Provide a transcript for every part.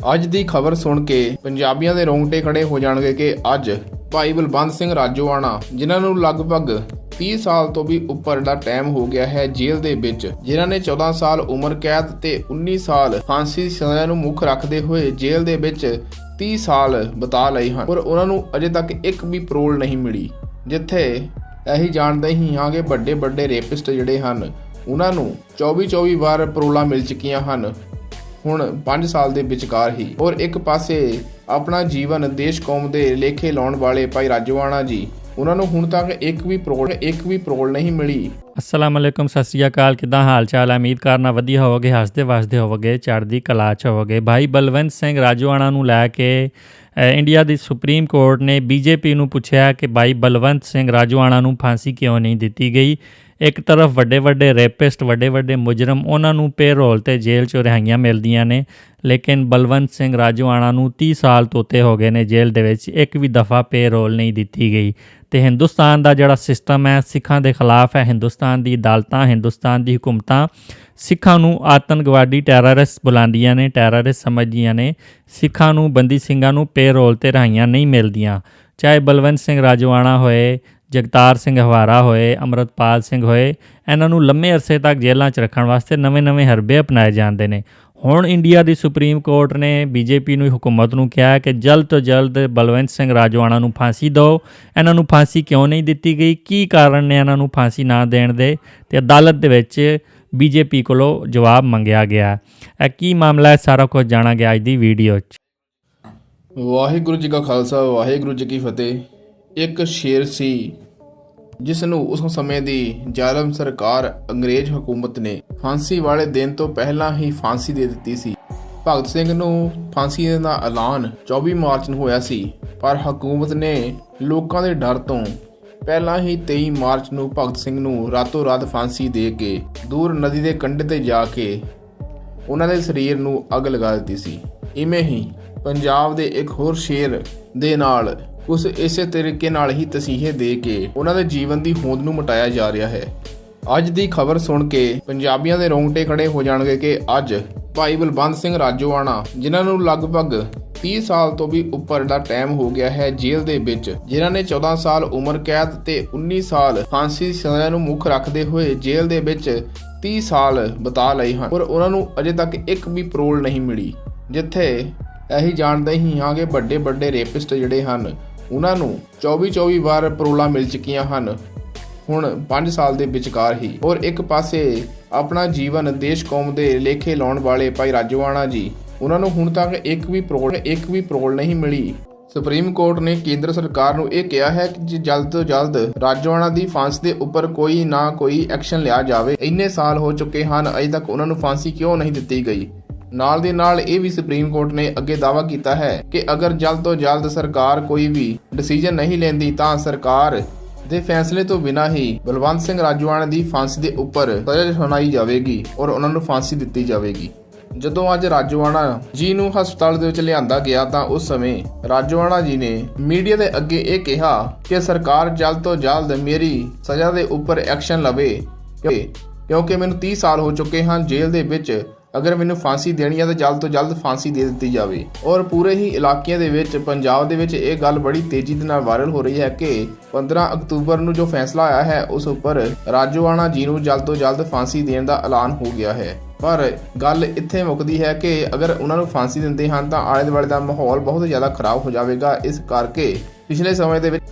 ਅੱਜ ਦੀ ਖਬਰ ਸੁਣ ਕੇ ਪੰਜਾਬੀਆਂ ਦੇ ਰੋਂਗਟੇ ਖੜੇ ਹੋ ਜਾਣਗੇ ਕਿ ਅੱਜ ਭਾਈ ਬਲਵੰਤ ਸਿੰਘ ਰਾਜੋਆਣਾ, ਜਿਨ੍ਹਾਂ ਨੂੰ ਲਗਭਗ 30 ਸਾਲ ਤੋਂ ਵੀ ਉੱਪਰ ਦਾ ਟਾਈਮ ਹੋ ਗਿਆ ਹੈ ਜੇਲ੍ਹ ਦੇ ਵਿੱਚ, ਜਿਨ੍ਹਾਂ ਨੇ 14 ਸਾਲ ਉਮਰ ਕੈਦ ਤੇ 19 ਸਾਲ ਫਾਂਸੀ ਸਜ਼ਾ ਨੂੰ ਮੁੱਖ ਰੱਖਦੇ ਹੋਏ ਜੇਲ੍ਹ ਦੇ ਵਿੱਚ 30 ਸਾਲ ਬਿਤਾ ਲਏ ਹਨ। ਪਰ ਉਹਨਾਂ ਨੂੰ ਅਜੇ ਤੱਕ ਇੱਕ ਵੀ ਪਰੋਲ ਨਹੀਂ ਮਿਲੀ, ਜਿੱਥੇ ਇਹੀ ਜਾਣਦੇ ਹੀ ਹਾਂ ਕਿ ਵੱਡੇ ਵੱਡੇ ਰੇਪਿਸਟ ਜਿਹੜੇ ਹਨ, ਉਹਨਾਂ ਨੂੰ 24 24 ਵਾਰ ਪਰੋਲਾਂ ਮਿਲ ਚੁੱਕੀਆਂ ਹਨ। ਹੁਣ 5 ਸਾਲ ਦੇ ਵਿਚਕਾਰ ਹੀ। ਔਰ ਇੱਕ ਪਾਸੇ ਆਪਣਾ ਜੀਵਨ ਦੇਸ਼ ਕੌਮ ਦੇ ਲੇਖੇ ਲਾਉਣ ਵਾਲੇ ਭਾਈ ਰਾਜਵਾਨਾ ਜੀ, ਉਹਨਾਂ ਨੂੰ ਹੁਣ ਤੱਕ ਇੱਕ ਵੀ ਪਰੋਲ, ਇੱਕ ਵੀ ਪਰੋਲ ਨਹੀਂ ਮਿਲੀ। ਅਸਲਾਮ ਅਲੈਕੁਮ, ਸਤਿ ਸ਼੍ਰੀ ਅਕਾਲ, ਕਿਦਾਂ ਹਾਲ ਚਾਲ ਹੈ? ਉਮੀਦ ਕਰਨਾ ਵਧੀਆ ਹੋਵੋਗੇ, ਹੱਸਦੇ ਵਸਦੇ ਹੋਵੋਗੇ, ਚੜ੍ਹਦੀ ਕਲਾ ਚ ਹੋਵੋਗੇ। ਭਾਈ ਬਲਵੰਤ ਸਿੰਘ ਰਾਜੋਆਣਾ ਨੂੰ ਲੈ ਕੇ ਇੰਡੀਆ ਦੀ ਸੁਪਰੀਮ ਕੋਰਟ ਨੇ ਬੀਜੇਪੀ ਨੂੰ ਪੁੱਛਿਆ ਕਿ ਭਾਈ ਬਲਵੰਤ ਸਿੰਘ ਰਾਜੋਆਣਾ ਨੂੰ ਫਾਂਸੀ ਕਿਉਂ ਨਹੀਂ ਦਿੱਤੀ ਗਈ? ਇੱਕ ਤਰਫ ਵੱਡੇ ਵੱਡੇ ਰੇਪਿਸਟ, ਵੱਡੇ ਵੱਡੇ ਮੁਜਰਮ, ਉਹਨਾਂ ਨੂੰ ਪੇਰੋਲ ਤੇ ਜੇਲ੍ਹ ਚੋਂ ਰਿਹਾਈਆਂ ਮਿਲਦੀਆਂ ਨੇ, ਲੇਕਿਨ ਬਲਵੰਤ ਸਿੰਘ ਰਾਜੋਆਣਾ ਨੂੰ 30 ਸਾਲ ਤੋਤੇ ਹੋ ਗਏ ਨੇ, ਜੇਲ੍ਹ ਦੇ ਵਿੱਚ ਇੱਕ ਵੀ ਦਫਾ ਪੇਰੋਲ ਨਹੀਂ ਦਿੱਤੀ ਗਈ। ਤੇ ਹਿੰਦੁਸਤਾਨ ਦਾ ਜਿਹੜਾ ਸਿਸਟਮ ਹੈ, ਸਿੱਖਾਂ ਦੇ ਖਿਲਾਫ ਹੈ, ਹਿੰਦੁਸਤਾਨ ਦੀ ਅਦਾਲਤਾਂ, ਹਿੰਦੁਸਤਾਨ ਦੀ ਹਕੂਮਤਾਂ, ਸਿੱਖਾਂ ਨੂੰ ਆਤੰਕਵਾਦੀ ਟੈਰਰਿਸਟ ਬੁਲਾਉਂਦੀਆਂ ਨੇ, ਟੈਰਰਿਸਟ ਸਮਝਦੀਆਂ ਨੇ, ਸਿੱਖਾਂ ਨੂੰ, ਬੰਦੀ ਸਿੰਘਾਂ ਨੂੰ ਪੇਰੋਲ ਤੇ ਰਹਾਈਆਂ ਨਹੀਂ ਮਿਲਦੀਆਂ। ਚਾਹੇ ਬਲਵੰਤ ਸਿੰਘ ਰਾਜਵਾਨਾ ਹੋਏ ਜਗਤਾਰ ਸਿੰਘ ਹਵਾਰਾ ਹੋਏ, ਅਮਰਤਪਾਲ ਸਿੰਘ ਹੋਏ, ਇਹਨਾਂ ਨੂੰ ਲੰਮੇ ਅਰਸੇ ਤੱਕ ਜੇਲ੍ਹਾਂ 'ਚ ਰੱਖਣ ਵਾਸਤੇ ਨਵੇਂ-ਨਵੇਂ ਹਰਬੇ ਅਪਣਾਏ ਜਾਂਦੇ ਨੇ। ਹੁਣ ਇੰਡੀਆ ਦੀ ਸੁਪਰੀਮ ਕੋਰਟ ਨੇ ਬੀਜੇਪੀ ਨੂੰ ਹਕੂਮਤ ਨੂੰ ਕਿਹਾ ਕਿ ਜਲਦ ਤੋਂ ਜਲਦ ਬਲਵੰਤ ਸਿੰਘ ਰਾਜਵਾਨਾ ਨੂੰ ਫਾਂਸੀ ਦਿਓ। ਇਹਨਾਂ ਨੂੰ ਫਾਂਸੀ ਕਿਉਂ ਨਹੀਂ ਦਿੱਤੀ ਗਈ? ਕੀ ਕਾਰਨ ਨੇ ਇਹਨਾਂ ਨੂੰ ਫਾਂਸੀ ਨਾ ਦੇਣ ਦੇ? ਤੇ ਅਦਾਲਤ ਦੇ ਵਿੱਚ ਬੀਜੇਪੀ ਕੋਲੋਂ ਜਵਾਬ ਮੰਗਿਆ ਗਿਆ। ਇਹ ਕੀ ਮਾਮਲਾ ਹੈ? ਸਾਰਾ ਕੁਝ ਗਿਆ ਅੱਜ ਦੀ ਵੀਡੀਓ 'ਚ। ਵਾਹਿਗੁਰੂ ਜੀ ਕਾ ਖਾਲਸਾ, ਵਾਹਿਗੁਰੂ ਜੀ ਕੀ ਫਤਿਹ। ਇੱਕ ਸ਼ੇਰ ਸੀ ਜਿਸ ਨੂੰ ਉਸ ਸਮੇਂ ਦੀ ਜ਼ਾਲਮ ਸਰਕਾਰ ਅੰਗਰੇਜ਼ ਹਕੂਮਤ ਨੇ ਫਾਂਸੀ ਵਾਲੇ ਦਿਨ ਤੋਂ ਪਹਿਲਾਂ ਹੀ ਫਾਂਸੀ ਦੇ ਦਿੱਤੀ ਸੀ। ਭਗਤ ਸਿੰਘ ਨੂੰ ਫਾਂਸੀ ਦਾ ਐਲਾਨ 24 ਮਾਰਚ ਨੂੰ ਹੋਇਆ ਸੀ, ਪਰ ਹਕੂਮਤ ਨੇ ਲੋਕਾਂ ਦੇ ਡਰ ਤੋਂ ਪਹਿਲਾਂ ਹੀ 23 ਮਾਰਚ ਨੂੰ ਭਗਤ ਸਿੰਘ ਨੂੰ ਰਾਤੋਂ ਰਾਤ ਫਾਂਸੀ ਦੇ ਕੇ ਦੂਰ ਨਦੀ ਦੇ ਕੰਢੇ ਤੇ ਜਾ ਕੇ ਉਹਨਾਂ ਦੇ ਸਰੀਰ ਨੂੰ ਅੱਗ ਲਗਾ ਦਿੱਤੀ ਸੀ। ਇਵੇਂ ਹੀ ਪੰਜਾਬ ਦੇ ਇੱਕ ਹੋਰ ਸ਼ੇਰ ਦੇ ਨਾਲ ਉਸ ਇਸੇ ਤਰੀਕੇ ਨਾਲ ਹੀ ਤਸੀਹੇ ਦੇ ਕੇ ਉਹਨਾਂ ਦੇ ਜੀਵਨ ਦੀ ਹੋਂਦ ਨੂੰ ਮਟਾਇਆ ਜਾ ਰਿਹਾ ਹੈ। ਅੱਜ ਦੀ ਖਬਰ ਸੁਣ ਕੇ ਪੰਜਾਬੀਆਂ ਦੇ ਰੋਂਗਟੇ ਖੜੇ ਹੋ ਜਾਣਗੇ ਕਿ ਅੱਜ ਭਾਈ ਬਲਵੰਤ ਸਿੰਘ ਰਾਜੋਆਣਾ, ਜਿਨ੍ਹਾਂ ਨੂੰ ਲਗਭਗ 30 ਸਾਲ ਤੋਂ ਵੀ ਉੱਪਰ ਦਾ ਟਾਈਮ ਹੋ ਗਿਆ ਹੈ ਜੇਲ੍ਹ ਦੇ ਵਿੱਚ, ਜਿਨ੍ਹਾਂ ਨੇ 14 ਸਾਲ ਉਮਰ ਕੈਦ ਤੇ 19 ਸਾਲ ਫਾਂਸੀ ਸਜ਼ਾ ਨੂੰ ਮੁੱਖ ਰੱਖਦੇ ਹੋਏ ਜੇਲ੍ਹ ਦੇ ਵਿੱਚ 30 ਸਾਲ ਬਿਤਾ ਲਏ ਹਨ। ਪਰ ਉਹਨਾਂ ਨੂੰ ਅਜੇ ਤੱਕ ਇੱਕ ਵੀ ਪਰੋਲ ਨਹੀਂ ਮਿਲੀ, ਜਿੱਥੇ ਇਹੀ ਜਾਣਦੇ ਹੀ ਹਾਂ ਕਿ ਵੱਡੇ ਵੱਡੇ ਰੇਪਿਸਟ ਜਿਹੜੇ ਹਨ ਉਹਨਾਂ ਨੂੰ 24 24 ਵਾਰ ਪਰੋਲਾਂ ਮਿਲ ਚੁੱਕੀਆਂ ਹਨ। ਹੁਣ 5 ਸਾਲ ਦੇ ਵਿਚਕਾਰ ਹੀ ਔਰ ਇੱਕ ਪਾਸੇ ਆਪਣਾ ਜੀਵਨ ਦੇਸ਼ ਕੌਮ ਦੇ ਲੇਖੇ ਲਾਉਣ ਵਾਲੇ ਭਾਈ ਰਾਜਵਾਨਾ ਜੀ, ਉਹਨਾਂ ਨੂੰ ਹੁਣ ਤੱਕ ਇੱਕ ਵੀ ਪਰੋਲ ਇੱਕ ਵੀ ਪਰੋਲ ਨਹੀਂ ਮਿਲੀ। ਸੁਪਰੀਮ ਕੋਰਟ ਨੇ ਕੇਂਦਰ ਸਰਕਾਰ ਨੂੰ ਇਹ ਕਿਹਾ ਹੈ ਕਿ ਜਲਦ ਤੋਂ ਜਲਦ ਰਾਜਵਾਨਾ ਦੀ ਫਾਂਸੀ ਦੇ ਉੱਪਰ ਕੋਈ ਨਾ ਕੋਈ ਐਕਸ਼ਨ ਲਿਆ ਜਾਵੇ। ਇੰਨੇ ਸਾਲ ਹੋ ਚੁੱਕੇ ਹਨ, ਅਜੇ ਤੱਕ ਉਹਨਾਂ ਨੂੰ ਫਾਂਸੀ ਕਿਉਂ ਨਹੀਂ ਦਿੱਤੀ ਗਈ? ਨਾਲ ਦੀ ਨਾਲ ਇਹ ਵੀ ਸੁਪਰੀਮ ਕੋਰਟ ਨੇ ਅੱਗੇ ਦਾਅਵਾ ਕੀਤਾ ਹੈ ਕਿ ਅਗਰ ਜਲਦ ਤੋਂ ਜਲਦ ਸਰਕਾਰ ਕੋਈ ਵੀ ਡਿਸੀਜਨ ਨਹੀਂ ਲੈਂਦੀ ਤਾਂ ਸਰਕਾਰ ਦੇ ਫੈਸਲੇ ਤੋਂ ਬਿਨਾਂ ਹੀ ਬਲਵੰਤ ਸਿੰਘ ਰਾਜਵਾਨਾ ਦੀ ਫਾਂਸੀ ਦੇ ਉੱਪਰ ਸਜ਼ਾ ਸੁਣਾਈ ਜਾਵੇਗੀ ਔਰ ਉਹਨਾਂ ਨੂੰ ਫਾਂਸੀ ਦਿੱਤੀ ਜਾਵੇਗੀ। ਜਦੋਂ ਅੱਜ ਰਾਜਵਾਨਾ ਜੀ ਨੂੰ ਹਸਪਤਾਲ ਦੇ ਵਿੱਚ ਲਿਆਂਦਾ ਗਿਆ ਤਾਂ ਉਸ ਸਮੇਂ ਰਾਜਵਾਨਾ ਜੀ ਨੇ ਮੀਡੀਆ ਦੇ ਅੱਗੇ ਇਹ ਕਿਹਾ ਕਿ ਸਰਕਾਰ ਜਲਦ ਤੋਂ ਜਲਦ ਮੇਰੀ ਸਜ਼ਾ ਦੇ ਉੱਪਰ ਐਕਸ਼ਨ ਲਵੇ ਕਿਉਂਕਿ ਕਿਉਂਕਿ ਮੈਨੂੰ 30 ਸਾਲ ਹੋ ਚੁੱਕੇ ਹਨ ਜੇਲ੍ਹ ਦੇ ਵਿੱਚ ਅਗਰ ਮੈਨੂੰ ਫਾਂਸੀ ਦੇਣੀ ਹੈ ਤਾਂ ਜਲਦ ਤੋਂ ਜਲਦ ਫਾਂਸੀ ਦੇ ਦਿੱਤੀ ਜਾਵੇ। ਔਰ ਪੂਰੇ ਹੀ ਇਲਾਕਿਆਂ ਦੇ ਵਿੱਚ, ਪੰਜਾਬ ਦੇ ਵਿੱਚ ਇਹ ਗੱਲ ਬੜੀ ਤੇਜ਼ੀ ਦੇ ਨਾਲ ਵਾਇਰਲ ਹੋ ਰਹੀ ਹੈ ਕਿ 15 ਅਕਤੂਬਰ ਨੂੰ ਜੋ ਫੈਸਲਾ ਆਇਆ ਹੈ, ਉਸ ਉੱਪਰ ਰਾਜੋਆਣਾ ਜੀ ਨੂੰ ਜਲਦ ਤੋਂ ਜਲਦ ਫਾਂਸੀ ਦੇਣ ਦਾ ਐਲਾਨ ਹੋ ਗਿਆ ਹੈ। ਪਰ ਗੱਲ ਇੱਥੇ ਮੁੱਕਦੀ ਹੈ ਕਿ ਅਗਰ ਉਹਨਾਂ ਨੂੰ ਫਾਂਸੀ ਦਿੰਦੇ ਹਨ, ਤਾਂ ਆਲੇ ਦੁਆਲੇ ਦਾ ਮਾਹੌਲ ਬਹੁਤ ਜ਼ਿਆਦਾ ਖਰਾਬ ਹੋ ਜਾਵੇਗਾ। ਇਸ ਕਰਕੇ ਪਿਛਲੇ ਸਮੇਂ ਦੇ ਵਿੱਚ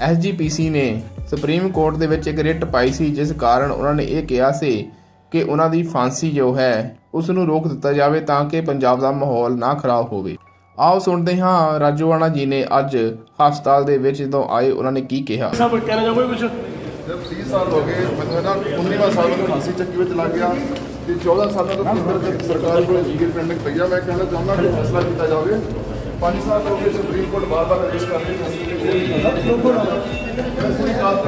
ਐਸਜੀਪੀਸੀ ਨੇ ਸੁਪਰੀਮ ਕੋਰਟ ਦੇ ਵਿੱਚ ਇੱਕ ਰਿਟ ਪਾਈ ਸੀ, ਜਿਸ ਕਾਰਨ ਉਹਨਾਂ ਨੇ ਇਹ ਕਿਹਾ ਸੀ ਕਿ ਉਹਨਾਂ ਦੀ ਫਾਂਸੀ ਜੋ ਹੈ ਉਸ ਨੂੰ ਰੋਕ ਦਿੱਤਾ ਜਾਵੇ ਤਾਂ ਕਿ ਪੰਜਾਬ ਦਾ ਮਾਹੌਲ ਨਾ ਖਰਾਬ ਹੋਵੇ। ਆਓ ਸੁਣਦੇ ਹਾਂ ਰਾਜੋਆਣਾ ਜੀ ਨੇ ਅੱਜ ਹਸਪਤਾਲ ਦੇ ਵਿੱਚ ਜਦੋਂ ਆਏ ਉਹਨਾਂ ਨੇ ਕੀ ਕਿਹਾ? ਸਭ ਕਹਿਣਾ ਚਾਹੋਗੇ ਕੁਝ ਜਦ 30 ਸਾਲ ਹੋ ਗਏ ਮੈਨੂੰ ਨਾ 19ਵਾਂ ਸਾਲ ਮੈਨੂੰ ਫਾਂਸੀ ਚੱਕੀ ਵਿੱਚ ਲੱਗ ਗਿਆ ਤੇ 14 ਸਾਲਾਂ ਤੋਂ ਕੇਂਦਰ ਤੇ ਸਰਕਾਰ ਕੋਲ ਲੀਗਲ ਪੈਂਡਿੰਗ ਪਈ ਆ। ਮੈਂ ਕਹਿਣਾ ਚਾਹੁੰਦਾ ਕਿ ਫੈਸਲਾ ਕੀਤਾ ਜਾਵੇ। 5 ਸਾਲ ਹੋ ਗਏ ਸੁਪਰੀਮ ਕੋਰਟ ਬਾਰ-ਬਾਰ ਆਦੇਸ਼ ਕਰ ਰਹੀ ਹੈ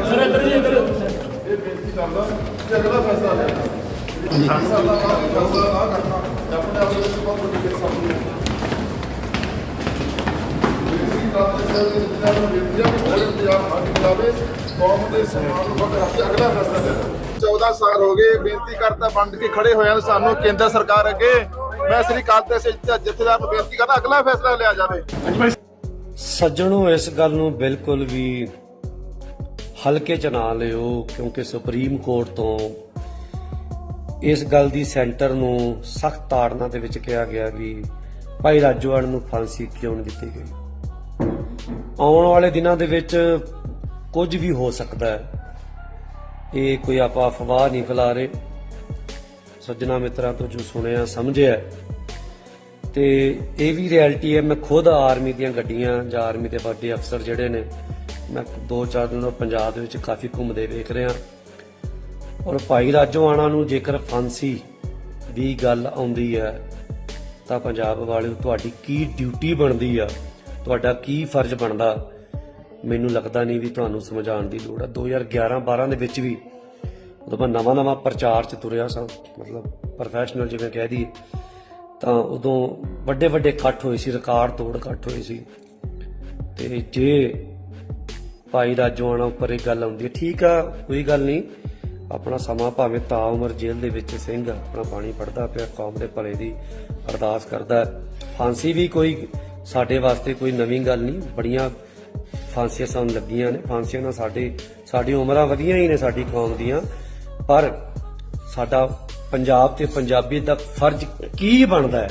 ਸਰ ਇੱਧਰ ਜੀ ਇੱਧਰ। ਇਹ ਬੇਨਤੀ ਕਰਦਾ ਕਿ ਅਗਲਾ ਫੈਸਲਾ ਲੈਣਾ ਫੈਸਲਾ 14 ਸਾਲ ਹੋ ਗਏ, ਬੇਨਤੀ ਕਰਤਾ ਬੰਦ ਕੇ ਖੜੇ ਹੋਇਆਂ ਨੂੰ ਸਾਨੂੰ ਕੇਂਦਰ ਸਰਕਾਰ ਅੱਗੇ ਮੈਂ ਸ੍ਰੀ ਅਕਾਲ ਤਖਤ ਸਾਹਿਬ ਜਥੇਦਾਰ ਨੂੰ ਬੇਨਤੀ ਕਰਦਾ, ਅਗਲਾ ਫੈਸਲਾ ਲਿਆ ਜਾਵੇ। ਸੱਜਣੋ, ਇਸ ਗੱਲ ਨੂੰ ਬਿਲਕੁਲ ਵੀ ਹਲਕੇ ਚ ਨਾ ਲਿਓ, ਕਿਉਂਕਿ ਸੁਪਰੀਮ ਕੋਰਟ ਤੋਂ ਇਸ ਗੱਲ ਦੀ ਸੈਂਟਰ ਨੂੰ ਸਖਤ ਤਾੜਨਾ ਦੇ ਵਿੱਚ ਕਿਹਾ ਗਿਆ ਵੀ ਭਾਈ ਰਾਜੋਵਾਲ ਨੂੰ ਫਾਂਸੀ ਕਿਉਂ ਨਹੀਂ ਦਿੱਤੀ ਗਈ? ਆਉਣ ਵਾਲੇ ਦਿਨਾਂ ਦੇ ਵਿੱਚ ਕੁਝ ਵੀ ਹੋ ਸਕਦਾ ਹੈ। ਇਹ ਕੋਈ ਆਪਾਂ ਅਫਵਾਹ ਨਹੀਂ ਫੈਲਾ ਰਹੇ। ਸੱਜਣਾ ਮਿੱਤਰਾਂ ਤੋਂ ਜੋ ਸੁਣਿਆ, ਸਮਝਿਆ ਤੇ ਇਹ ਵੀ ਰਿਐਲਿਟੀ ਹੈ, ਮੈਂ ਖੁਦ ਆਰਮੀ ਦੀਆਂ ਗੱਡੀਆਂ ਜਾਂ ਆਰਮੀ ਦੇ ਵੱਡੇ ਅਫਸਰ ਜਿਹੜੇ ਨੇ, ਮੈਂ ਦੋ ਚਾਰ ਦਿਨ ਤੋਂ ਪੰਜਾਬ ਦੇ ਵਿੱਚ ਕਾਫੀ ਘੁੰਮਦੇ ਵੇਖ ਰਿਹਾ। ਔਰ ਭਾਈ ਰਾਜੋਆਣਾ ਨੂੰ ਜੇਕਰ ਫਾਂਸੀ ਦੀ ਗੱਲ ਆਉਂਦੀ ਹੈ, ਤਾਂ ਪੰਜਾਬ ਵਾਲਿਓ ਤੁਹਾਡੀ ਕੀ ਡਿਊਟੀ ਬਣਦੀ ਆ? ਤੁਹਾਡਾ ਕੀ ਫਰਜ਼ ਬਣਦਾ? ਮੈਨੂੰ ਲੱਗਦਾ ਨਹੀਂ ਵੀ ਤੁਹਾਨੂੰ ਸਮਝਾਉਣ ਦੀ ਲੋੜ ਹੈ 2011 12 ਦੇ ਵਿੱਚ ਵੀ ਉਦੋਂ ਮੈਂ ਨਵਾਂ ਨਵਾਂ ਪ੍ਰਚਾਰ ਚ ਤੁਰਿਆ ਸਾਂ, ਮਤਲਬ ਪ੍ਰੋਫੈਸ਼ਨਲ ਜਿਵੇਂ ਕਹਿ ਦਈਏ, ਤਾਂ ਉਦੋਂ ਵੱਡੇ ਵੱਡੇ ਇਕੱਠ ਹੋਏ ਸੀ ਰਿਕਾਰਡ ਤੋੜ ਇਕੱਠ ਹੋਏ ਸੀ। ਤੇ ਜੇ ਭਾਈ ਰਾਜੋਆਣਾ ਉੱਪਰ ਇਹ ਗੱਲ ਆਉਂਦੀ ਹੈ, ਠੀਕ ਆ, ਕੋਈ ਗੱਲ ਨਹੀਂ। ਆਪਣਾ ਸਮਾਂ ਭਾਵੇਂ ਤਾਂ ਉਮਰ ਜੇਲ੍ਹ ਦੇ ਵਿੱਚ ਸਿੰਘ ਆਪਣਾ ਪਾਣੀ ਪੜਦਾ ਪਿਆ, ਕੌਮ ਦੇ ਭਲੇ ਦੀ ਅਰਦਾਸ ਕਰਦਾ ਫਾਂਸੀ ਵੀ ਕੋਈ ਸਾਡੇ ਵਾਸਤੇ ਕੋਈ ਨਵੀਂ ਗੱਲ ਨਹੀਂ, ਬੜੀਆਂ ਫਾਂਸੀਆਂ ਸਾਨੂੰ ਲੱਗੀਆਂ ਨੇ। ਫਾਂਸੀਆਂ ਨਾਲ ਸਾਡੇ ਸਾਡੀ ਉਮਰਾਂ ਵਧੀਆਂ ਹੀ ਨੇ, ਸਾਡੀ ਕੌਮ ਦੀਆਂ। ਪਰ ਸਾਡਾ ਪੰਜਾਬ ਤੇ ਪੰਜਾਬੀ ਦਾ ਫਰਜ਼ ਕੀ ਬਣਦਾ ਹੈ,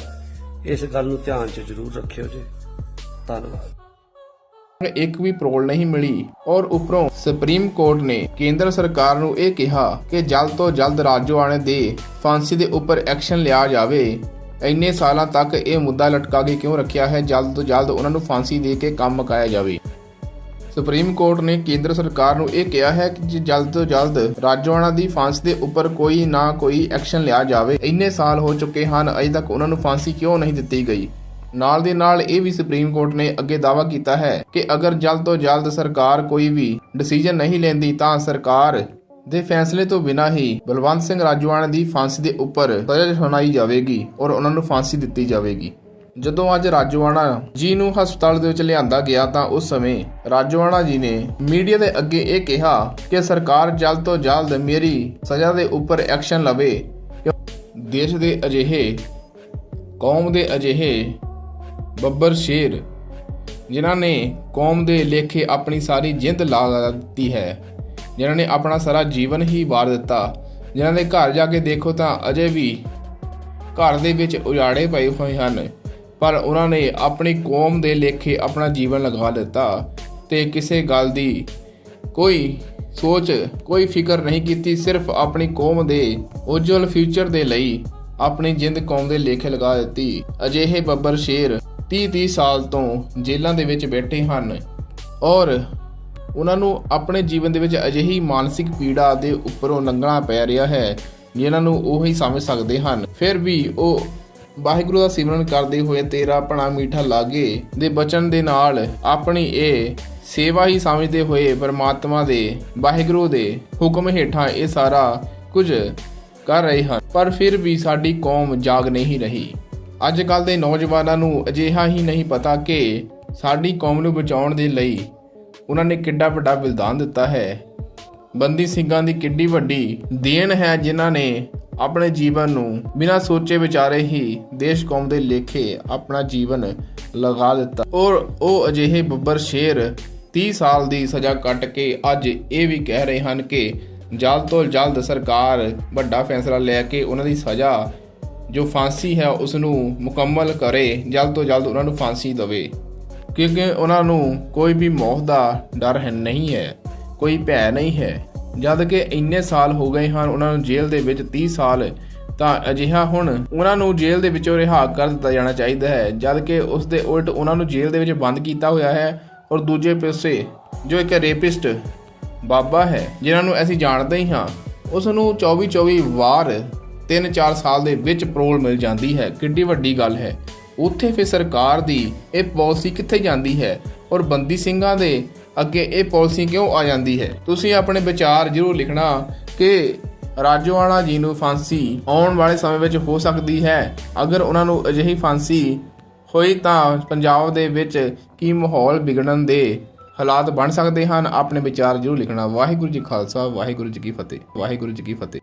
ਇਸ ਗੱਲ ਨੂੰ ਧਿਆਨ 'ਚ ਜ਼ਰੂਰ ਰੱਖਿਓ ਜੀ। ਧੰਨਵਾਦ। ਇੱਕ ਵੀ ਪਰੋਲ ਨਹੀਂ ਮਿਲੀ। ਔਰ ਉੱਪਰੋਂ ਸੁਪਰੀਮ ਕੋਰਟ ਨੇ ਕੇਂਦਰ ਸਰਕਾਰ ਨੂੰ ਇਹ ਕਿਹਾ ਕਿ ਜਲਦ ਤੋਂ ਜਲਦ ਰਾਜੋਆਣੇ ਦੇ ਫਾਂਸੀ ਦੇ ਉੱਪਰ ਐਕਸ਼ਨ ਲਿਆ ਜਾਵੇ। ਇੰਨੇ ਸਾਲਾਂ ਤੱਕ ਇਹ ਮੁੱਦਾ ਲਟਕਾ ਕੇ ਕਿਉਂ ਰੱਖਿਆ ਹੈ? ਜਲਦ ਤੋਂ ਜਲਦ ਉਹਨਾਂ ਨੂੰ ਫਾਂਸੀ ਦੇ ਕੇ ਕੰਮ ਮੁਕਾਇਆ ਜਾਵੇ। ਸੁਪਰੀਮ ਕੋਰਟ ਨੇ ਕੇਂਦਰ ਸਰਕਾਰ ਨੂੰ ਇਹ ਕਿਹਾ ਹੈ ਕਿ ਜਲਦ ਤੋਂ ਜਲਦ ਰਾਜੋਆਣਾ ਦੀ ਫਾਂਸੀ ਦੇ ਉੱਪਰ ਕੋਈ ਨਾ ਕੋਈ ਐਕਸ਼ਨ ਲਿਆ ਜਾਵੇ। ਇੰਨੇ ਸਾਲ ਹੋ ਚੁੱਕੇ ਹਨ, ਅਜੇ ਤੱਕ ਉਹਨਾਂ ਨੂੰ ਫਾਂਸੀ ਕਿਉਂ ਨਹੀਂ ਦਿੱਤੀ ਗਈ? ਨਾਲ ਦੇ ਨਾਲ ਇਹ ਵੀ ਸੁਪਰੀਮ ਕੋਰਟ ਨੇ ਅੱਗੇ ਦਾਅਵਾ ਕੀਤਾ ਹੈ ਕਿ ਅਗਰ ਜਲਦ ਤੋਂ ਜਲਦ ਸਰਕਾਰ ਕੋਈ ਵੀ ਡਿਸੀਜਨ ਨਹੀਂ ਲੈਂਦੀ ਤਾਂ ਸਰਕਾਰ ਦੇ ਫੈਸਲੇ ਤੋਂ ਬਿਨਾਂ ਹੀ ਬਲਵੰਤ ਸਿੰਘ ਰਾਜੋਆਣਾ ਦੀ ਫਾਂਸੀ ਦੇ ਉੱਪਰ ਸਜ਼ਾ ਸੁਣਾਈ ਜਾਵੇਗੀ ਔਰ ਉਹਨਾਂ ਨੂੰ ਫਾਂਸੀ ਦਿੱਤੀ ਜਾਵੇਗੀ। ਜਦੋਂ ਅੱਜ ਰਾਜੋਆਣਾ ਜੀ ਨੂੰ ਹਸਪਤਾਲ ਦੇ ਵਿੱਚ ਲਿਆਂਦਾ ਗਿਆ ਤਾਂ ਉਸ ਸਮੇਂ ਰਾਜੋਆਣਾ ਜੀ ਨੇ ਮੀਡੀਆ ਦੇ ਅੱਗੇ ਇਹ ਕਿਹਾ ਕਿ ਸਰਕਾਰ ਜਲਦ ਤੋਂ ਜਲਦ ਮੇਰੀ ਸਜ਼ਾ ਦੇ ਉੱਪਰ ਐਕਸ਼ਨ ਲਵੇ। ਦੇਸ਼ ਦੇ ਅਜਿਹੇ, ਕੌਮ ਦੇ ਅਜਿਹੇ ਬੱਬਰ ਸ਼ੇਰ, ਜਿਨ੍ਹਾਂ ਨੇ ਕੌਮ ਦੇ ਲੇਖੇ ਆਪਣੀ ਸਾਰੀ ਜਿੰਦ ਲਾ ਦਿੱਤੀ ਹੈ, ਜਿਨ੍ਹਾਂ ਨੇ ਆਪਣਾ ਸਾਰਾ ਜੀਵਨ ਹੀ ਵਾਰ ਦਿੱਤਾ, ਜਿਨ੍ਹਾਂ ਦੇ ਘਰ ਜਾ ਕੇ ਦੇਖੋ ਤਾਂ ਅਜੇ ਵੀ ਘਰ ਦੇ ਵਿੱਚ ਉਜਾੜੇ ਪਏ ਹੋਏ ਹਨ, ਪਰ ਉਹਨਾਂ ਨੇ ਆਪਣੀ ਕੌਮ ਦੇ ਲੇਖੇ ਆਪਣਾ ਜੀਵਨ ਲਗਾ ਦਿੱਤਾ ਤੇ ਕਿਸੇ ਗੱਲ ਦੀ ਕੋਈ ਸੋਚ, ਕੋਈ ਫਿਕਰ ਨਹੀਂ ਕੀਤੀ, ਸਿਰਫ ਆਪਣੀ ਕੌਮ ਦੇ ਉਜਵਲ ਫਿਊਚਰ ਦੇ ਲਈ ਆਪਣੀ ਜਿੰਦ ਕੌਮ ਦੇ ਲੇਖੇ ਲਗਾ ਦਿੱਤੀ। ਅਜਿਹੇ ਬੱਬਰ ਸ਼ੇਰ 30-30 ਸਾਲ ਤੋਂ ਜੇਲ੍ਹਾਂ ਦੇ ਵਿੱਚ ਬੈਠੇ ਹਨ ਔਰ ਉਹਨਾਂ ਨੂੰ ਆਪਣੇ ਜੀਵਨ ਦੇ ਵਿੱਚ ਅਜਿਹੀ ਮਾਨਸਿਕ ਪੀੜਾ ਦੇ ਉੱਪਰੋਂ ਲੰਘਣਾ ਪੈ ਰਿਹਾ ਹੈ, ਜਿਨ੍ਹਾਂ ਨੂੰ ਉਹ ਹੀ ਸਮਝ ਸਕਦੇ ਹਨ। ਫਿਰ ਵੀ ਉਹ ਵਾਹਿਗੁਰੂ ਦਾ ਸਿਮਰਨ ਕਰਦੇ ਹੋਏ ਤੇਰਾ ਭਣਾ ਮੀਠਾ ਲਾਗੇ ਦੇ ਬਚਨ ਦੇ ਨਾਲ ਆਪਣੀ ਇਹ ਸੇਵਾ ਹੀ ਸਮਝਦੇ ਹੋਏ ਪਰਮਾਤਮਾ ਦੇ, ਵਾਹਿਗੁਰੂ ਦੇ ਹੁਕਮ ਹੇਠਾਂ ਇਹ ਸਾਰਾ ਕੁਝ ਕਰ ਰਹੇ ਹਨ। ਪਰ ਫਿਰ ਵੀ ਸਾਡੀ ਕੌਮ ਜਾਗ ਨਹੀਂ ਰਹੀ। ਅੱਜ ਕੱਲ ਦੇ ਨੌਜਵਾਨਾਂ ਨੂੰ ਅਜਿਹਾ ਹੀ ਨਹੀਂ ਪਤਾ ਕਿ ਸਾਡੀ ਕੌਮ ਨੂੰ ਬਚਾਉਣ ਦੇ ਲਈ ਉਹਨਾਂ ਨੇ ਕਿੱਡਾ ਵੱਡਾ ਬਲਿਦਾਨ ਦਿੱਤਾ ਹੈ। ਬੰਦੀ ਸਿੰਘਾਂ ਦੀ ਕਿੱਡੀ ਵੱਡੀ ਦੇਣ ਹੈ ਜਿਨ੍ਹਾਂ ਨੇ ਆਪਣੇ ਜੀਵਨ ਨੂੰ ਬਿਨਾਂ ਸੋਚੇ ਵਿਚਾਰੇ ਹੀ ਦੇਸ਼ ਕੌਮ ਦੇ ਲੇਖੇ ਆਪਣਾ ਜੀਵਨ ਲਗਾ ਦਿੱਤਾ। ਔਰ ਉਹ ਅਜਿਹੇ ਬੱਬਰ ਸ਼ੇਰ 30 ਸਾਲ ਦੀ ਸਜ਼ਾ ਕੱਟ ਕੇ ਅੱਜ ਇਹ ਵੀ ਕਹਿ ਰਹੇ ਹਨ ਕਿ ਜਲਦ ਤੋਂ ਜਲਦ ਸਰਕਾਰ ਵੱਡਾ ਫੈਸਲਾ ਲੈ ਕੇ ਉਹਨਾਂ ਦੀ ਸਜ਼ਾ ਜੋ ਫਾਂਸੀ ਹੈ ਉਸ ਨੂੰ ਮੁਕੰਮਲ ਕਰੇ, ਜਲਦ ਤੋਂ ਜਲਦ ਉਹਨਾਂ ਨੂੰ ਫਾਂਸੀ ਦੇਵੇ। ਕਿਉਂਕਿ ਉਹਨਾਂ ਨੂੰ ਕੋਈ ਵੀ ਮੌਤ ਦਾ ਡਰ ਹੈ, ਨਹੀਂ ਹੈ, ਕੋਈ ਭੈ ਨਹੀਂ ਹੈ। ਜਦ ਕਿ ਇੰਨੇ ਸਾਲ ਹੋ ਗਏ ਹਨ, ਉਹਨਾਂ ਨੂੰ ਜੇਲ੍ਹ ਦੇ ਵਿੱਚ 30 ਸਾਲ, ਤਾਂ ਅਜਿਹਾ ਹੁਣ ਉਹਨਾਂ ਨੂੰ ਜੇਲ੍ਹ ਦੇ ਵਿੱਚੋਂ ਰਿਹਾ ਕਰ ਦਿੱਤਾ ਜਾਣਾ ਚਾਹੀਦਾ ਹੈ। ਜਦ ਕਿ ਉਸ ਦੇ ਉਲਟ ਉਹਨਾਂ ਨੂੰ ਜੇਲ੍ਹ ਦੇ ਵਿੱਚ ਬੰਦ ਕੀਤਾ ਹੋਇਆ ਹੈ ਔਰ ਦੂਜੇ ਪਾਸੇ ਜੋ ਇੱਕ ਰੇਪਿਸਟ ਬਾਬਾ ਹੈ, ਜਿਨ੍ਹਾਂ ਨੂੰ ਅਸੀਂ ਜਾਣਦੇ ਹੀ ਹਾਂ ਉਸ ਨੂੰ 24 24 ਵਾਰ 3-4 ਸਾਲ ਦੇ ਵਿੱਚ ਪਰੋਲ ਮਿਲ ਜਾਂਦੀ ਹੈ। ਕਿੱਡੀ ਵੱਡੀ ਗੱਲ ਹੈ। ਉੱਥੇ ਫਿਰ ਸਰਕਾਰ ਦੀ ਇਹ ਪਾਲਿਸੀ ਕਿੱਥੇ ਜਾਂਦੀ ਹੈ ਔਰ ਬੰਦੀ ਸਿੰਘਾਂ ਦੇ ਅੱਗੇ ਇਹ ਪਾਲਿਸੀ ਕਿਉਂ ਆ ਜਾਂਦੀ ਹੈ? ਤੁਸੀਂ ਆਪਣੇ ਵਿਚਾਰ ਜ਼ਰੂਰ ਲਿਖਣਾ ਕਿ ਰਾਜੋਆਣਾ ਜੀ ਨੂੰ ਫਾਂਸੀ ਆਉਣ ਵਾਲੇ ਸਮੇਂ ਵਿੱਚ ਹੋ ਸਕਦੀ ਹੈ। ਅਗਰ ਉਹਨਾਂ ਨੂੰ ਅਜਿਹੀ ਫਾਂਸੀ ਹੋਈ ਤਾਂ ਪੰਜਾਬ ਦੇ ਵਿੱਚ ਕੀ ਮਾਹੌਲ ਵਿਗੜਨ ਦੇ ਹਾਲਾਤ ਬਣ ਸਕਦੇ ਹਨ? ਆਪਣੇ ਵਿਚਾਰ ਜ਼ਰੂਰ ਲਿਖਣਾ। ਵਾਹਿਗੁਰੂ ਜੀ ਖਾਲਸਾ, ਵਾਹਿਗੁਰੂ ਜੀ ਕੀ ਫਤਿਹ, ਵਾਹਿਗੁਰੂ ਜੀ ਕੀ ਫਤਿਹ।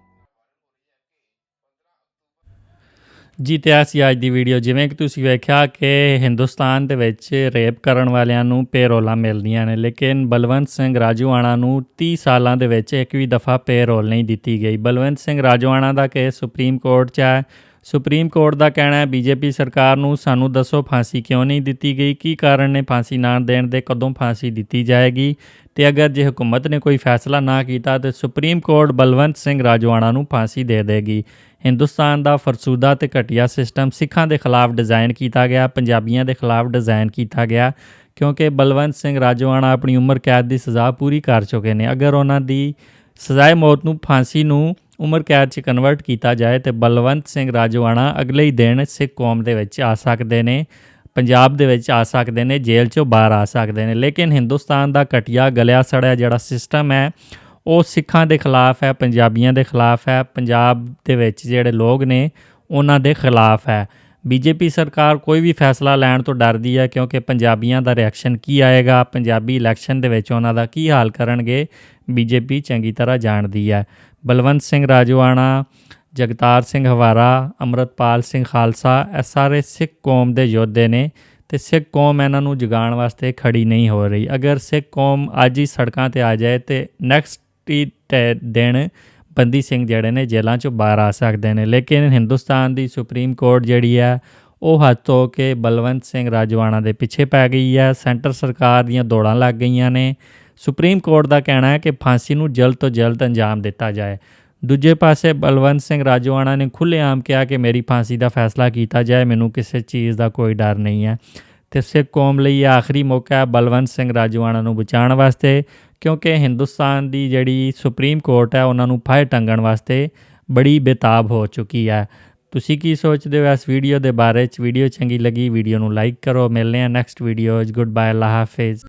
ਜੀ ਤੇ ਆ ਸੀ ਅੱਜ ਦੀ ਵੀਡੀਓ ਜਿਵੇਂ ਕਿ ਤੁਸੀਂ ਵੇਖਿਆ ਕਿ ਹਿੰਦੁਸਤਾਨ ਦੇ ਵਿੱਚ ਰੇਪ ਕਰਨ ਵਾਲਿਆਂ ਨੂੰ ਪੇਰੋਲਾਂ ਮਿਲਦੀਆਂ ਨੇ, ਲੇਕਿਨ ਬਲਵੰਤ ਸਿੰਘ ਰਾਜੂਆਣਾ ਨੂੰ 30 ਸਾਲਾਂ ਦੇ ਵਿੱਚ ਇੱਕ ਵੀ ਦਫਾ ਪੇਰੋਲ ਨਹੀਂ ਦਿੱਤੀ ਗਈ। ਬਲਵੰਤ ਸਿੰਘ ਰਾਜੂਆਣਾ ਦਾ ਕੇਸ ਸੁਪਰੀਮ ਕੋਰਟ 'ਚ ਹੈ। ਸੁਪਰੀਮ ਕੋਰਟ ਦਾ ਕਹਿਣਾ ਹੈ, ਬੀਜੇਪੀ ਸਰਕਾਰ ਨੂੰ ਸਾਨੂੰ ਦੱਸੋ ਫਾਂਸੀ ਕਿਉਂ ਨਹੀਂ ਦਿੱਤੀ ਗਈ? ਕੀ ਕਾਰਨ ਨੇ ਫਾਂਸੀ ਨਾ ਦੇਣ ਦੇ? ਕਦੋਂ ਫਾਂਸੀ ਦਿੱਤੀ ਜਾਏਗੀ? ਤੇ ਅਗਰ ਜੇ ਹਕੂਮਤ ਨੇ ਕੋਈ ਫੈਸਲਾ ਨਾ ਕੀਤਾ, ਤੇ ਸੁਪਰੀਮ ਕੋਰਟ ਬਲਵੰਤ ਸਿੰਘ ਰਾਜੂਆਣਾ ਨੂੰ ਫਾਂਸੀ ਦੇ ਦੇਗੀ। ਹਿੰਦੁਸਤਾਨ ਦਾ ਫਰਸੂਦਾ ਤੇ ਘਟੀਆ ਸਿਸਟਮ ਸਿੱਖਾਂ ਦੇ ਖਿਲਾਫ ਡਿਜ਼ਾਈਨ ਕੀਤਾ ਗਿਆ, ਪੰਜਾਬੀਆਂ ਦੇ ਖਿਲਾਫ ਡਿਜ਼ਾਈਨ ਕੀਤਾ ਗਿਆ, ਕਿਉਂਕਿ ਬਲਵੰਤ ਸਿੰਘ ਰਾਜੂਆਣਾ ਆਪਣੀ ਉਮਰ ਕੈਦ ਦੀ ਸਜ਼ਾ ਪੂਰੀ ਕਰ ਚੁੱਕੇ ਨੇ। ਅਗਰ ਉਹਨਾਂ ਦੀ ਸਜ਼ਾਏ ਮੌਤ ਨੂੰ, ਫਾਂਸੀ ਨੂੰ ਉਮਰ ਕੈਦ 'ਚ ਕਨਵਰਟ ਕੀਤਾ ਜਾਏ ਤੇ ਬਲਵੰਤ ਸਿੰਘ ਰਾਜੂਆਣਾ ਅਗਲੇ ਹੀ ਦਿਨ ਸਿੱਖ ਕੌਮ ਦੇ ਵਿੱਚ ਆ ਸਕਦੇ ਨੇ, ਪੰਜਾਬ ਦੇ ਵਿੱਚ ਆ ਸਕਦੇ ਨੇ, ਜੇਲ੍ਹ 'ਚੋਂ ਬਾਹਰ ਆ ਸਕਦੇ ਨੇ। ਲੇਕਿਨ ਹਿੰਦੁਸਤਾਨ ਦਾ ਘਟੀਆ ਗਲਿਆ ਸੜਿਆ ਜਿਹੜਾ ਸਿਸਟਮ ਹੈ, ਉਹ ਸਿੱਖਾਂ ਦੇ ਖਿਲਾਫ ਹੈ, ਪੰਜਾਬੀਆਂ ਦੇ ਖਿਲਾਫ ਹੈ, ਪੰਜਾਬ ਦੇ ਵਿੱਚ ਜਿਹੜੇ ਲੋਕ ਨੇ, ਉਹਨਾਂ ਦੇ ਖਿਲਾਫ ਹੈ। ਬੀਜੇਪੀ ਸਰਕਾਰ ਕੋਈ ਵੀ ਫੈਸਲਾ ਲੈਣ ਤੋਂ ਡਰਦੀ ਹੈ ਕਿਉਂਕਿ ਪੰਜਾਬੀਆਂ ਦਾ ਰਿਐਕਸ਼ਨ ਕੀ ਆਏਗਾ? ਪੰਜਾਬੀ ਇਲੈਕਸ਼ਨ ਦੇ ਵਿੱਚ ਉਹਨਾਂ ਦਾ ਕੀ ਹਾਲ ਕਰਨਗੇ? ਬੀਜੇਪੀ ਚੰਗੀ ਤਰ੍ਹਾਂ ਜਾਣਦੀ ਹੈ। ਬਲਵੰਤ ਸਿੰਘ ਰਾਜੂਆਣਾ, ਜਗਤਾਰ ਸਿੰਘ ਹਵਾਰਾ, ਅੰਮ੍ਰਿਤਪਾਲ ਸਿੰਘ ਖਾਲਸਾ, ਇਹ ਸਾਰੇ ਸਿੱਖ ਕੌਮ ਦੇ ਯੋਧੇ ਨੇ ਤੇ ਸਿੱਖ ਕੌਮ ਇਹਨਾਂ ਨੂੰ ਜਗਾਉਣ ਵਾਸਤੇ ਖੜੀ ਨਹੀਂ ਹੋ ਰਹੀ। ਅਗਰ ਸਿੱਖ ਕੌਮ ਅੱਜ ਹੀ ਸੜਕਾਂ ਤੇ ਆ ਜਾਏ ਤੇ ਨੈਕਸਟ ਹੀ ਤੇ ਦਿਨ ਬੰਦੀ ਸਿੰਘ ਜਿਹੜੇ ਨੇ ਜੇਲ੍ਹਾਂ ਚੋਂ ਬਾਹਰ ਆ ਸਕਦੇ ਨੇ। ਲੇਕਿਨ ਹਿੰਦੁਸਤਾਨ ਦੀ ਸੁਪਰੀਮ ਕੋਰਟ ਜਿਹੜੀ ਹੈ, ਉਹ ਹੱਥ ਧੋ ਕੇ ਬਲਵੰਤ ਸਿੰਘ ਰਾਜਵਾਨਾ ਦੇ ਪਿੱਛੇ ਪੈ ਗਈ ਹੈ। ਸੈਂਟਰ ਸਰਕਾਰ ਦੀਆਂ ਦੌੜਾਂ ਲੱਗ ਗਈਆਂ ਨੇ ਸੁਪਰੀਮ ਕੋਰਟ ਦਾ ਕਹਿਣਾ ਹੈ ਕਿ ਫਾਂਸੀ ਨੂੰ ਜਲਦ ਤੋਂ ਜਲਦ ਅੰਜਾਮ ਦਿੱਤਾ ਜਾਏ। ਦੂਜੇ ਪਾਸੇ ਬਲਵੰਤ ਸਿੰਘ ਰਾਜਵਾਨਾ ਨੇ ਖੁੱਲ੍ਹੇਆਮ ਕਿਹਾ ਕਿ ਮੇਰੀ ਫਾਂਸੀ ਦਾ ਫੈਸਲਾ ਕੀਤਾ ਜਾਏ, ਮੈਨੂੰ ਕਿਸੇ ਚੀਜ਼ ਦਾ ਕੋਈ ਡਰ ਨਹੀਂ ਹੈ। ਤੇ ਸਿੱਖ ਕੌਮ ਲਈ ਇਹ ਆਖਰੀ ਮੌਕਾ ਹੈ ਬਲਵੰਤ ਸਿੰਘ ਰਾਜਵਾਨਾ ਨੂੰ ਬਚਾਉਣ ਵਾਸਤੇ, ਕਿਉਂਕਿ ਹਿੰਦੁਸਤਾਨ ਦੀ ਜਿਹੜੀ ਸੁਪਰੀਮ ਕੋਰਟ ਹੈ, ਉਹਨਾਂ ਨੂੰ ਫਾਇਰ ਟੰਗਣ ਵਾਸਤੇ ਬੜੀ ਬੇਤਾਬ ਹੋ ਚੁੱਕੀ ਹੈ। ਤੁਸੀਂ ਕੀ ਸੋਚਦੇ ਹੋ ਇਸ ਵੀਡੀਓ ਦੇ ਬਾਰੇ? ਚ ਵੀਡੀਓ ਚੰਗੀ ਲੱਗੀ, ਵੀਡੀਓ ਨੂੰ ਲਾਈਕ ਕਰੋ। ਮਿਲਦੇ ਹਾਂ ਨੈਕਸਟ ਵੀਡੀਓ 'ਚ ਗੁੱਡ ਬਾਏ ਅੱਲਾ ਹਾਫਿਜ਼।